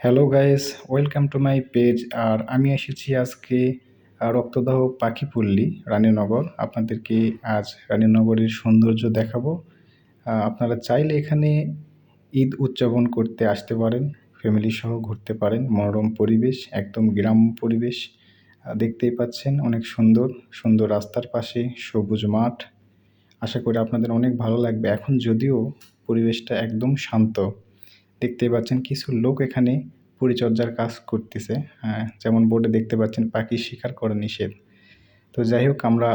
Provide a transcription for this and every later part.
Hello guys, welcome to my page. আর আমি এসেছি আজকে রক্তদাহ পাখিপল্লী, রানীনগর। আপনাদেরকে আজ রানীনগরের সৌন্দর্য দেখাবো। আপনারা চাইলে এখানে ঈদ উদযাপন করতে আসতে পারেন ফ্যামিলি সহ ঘুরতে পারেন। মনোরম পরিবেশ, একদম গ্রাম্য পরিবেশ দেখতেই পাচ্ছেন। অনেক সুন্দর সুন্দর রাস্তার পাশে সবুজ মাঠ। আশা করি আপনাদের অনেক ভালো লাগবে। এখন যদিও পরিবেশটা একদম শান্ত। দেখতেই পাচ্ছেন কিছু লোক এখানে পরিচর্যার কাজ করতেছে। আহ, যেমন বোর্ডে দেখতে পাচ্ছেন পাখি শিকার করা নিষেধ। তো যাই হোক আমরা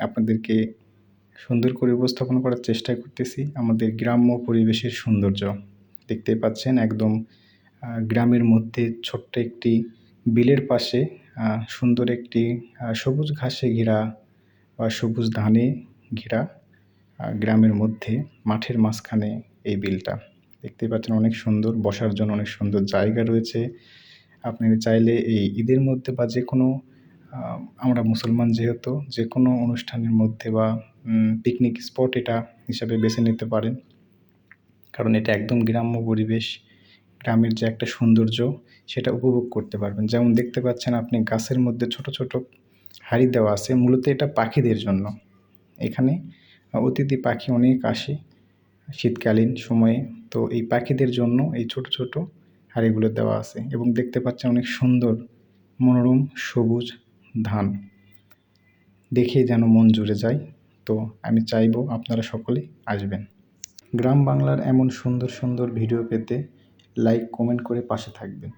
আপনাদেরকে সুন্দর করে উপস্থাপন করার চেষ্টা করতেছি আমাদের গ্রাম্য পরিবেশের সৌন্দর্য। দেখতেই পাচ্ছেন একদম গ্রামের মধ্যে ছোট্ট একটি বিলের পাশে সুন্দর একটি সবুজ ঘাসে ঘেরা বা সবুজ ধানে ঘেরা গ্রামের মধ্যে মাঠের মাঝখানে এই বিলটা। দেখতেই পাচ্ছেন অনেক সুন্দর, বসার জন্য অনেক সুন্দর জায়গা রয়েছে। আপনি চাইলে এই ঈদের মধ্যে বা যে কোনো আমরা মুসলমান যেহেতু যে কোনো অনুষ্ঠানের মধ্যে বা পিকনিক স্পট এটা হিসাবে বেছে নিতে পারেন। কারণ এটা একদম গ্রাম্য পরিবেশ, গ্রামের যে একটা সৌন্দর্য, সেটা উপভোগ করতে পারবেন। যেমন দেখতে পাচ্ছেন আপনি গাছের মধ্যে ছোট ছোট হাড়ি দেওয়া আছে, মূলত এটা পাখিদের জন্য। এখানে অতিথি পাখি অনেক আসে, শীতকালীন সময়ে। তো এই পাখিদের জন্য এই ছোট ছোট হাঁড়িগুলো দেওয়া আছে এবং দেখতে পাচ্ছেন অনেক সুন্দর মনোরম সবুজ ধান। দেখে যেন মন জুড়ে যায়। তো আমি চাইব আপনারা সকলে আসবেন। গ্রাম বাংলার এমন সুন্দর সুন্দর ভিডিও পেতে লাইক কমেন্ট করে পাশে থাকবেন।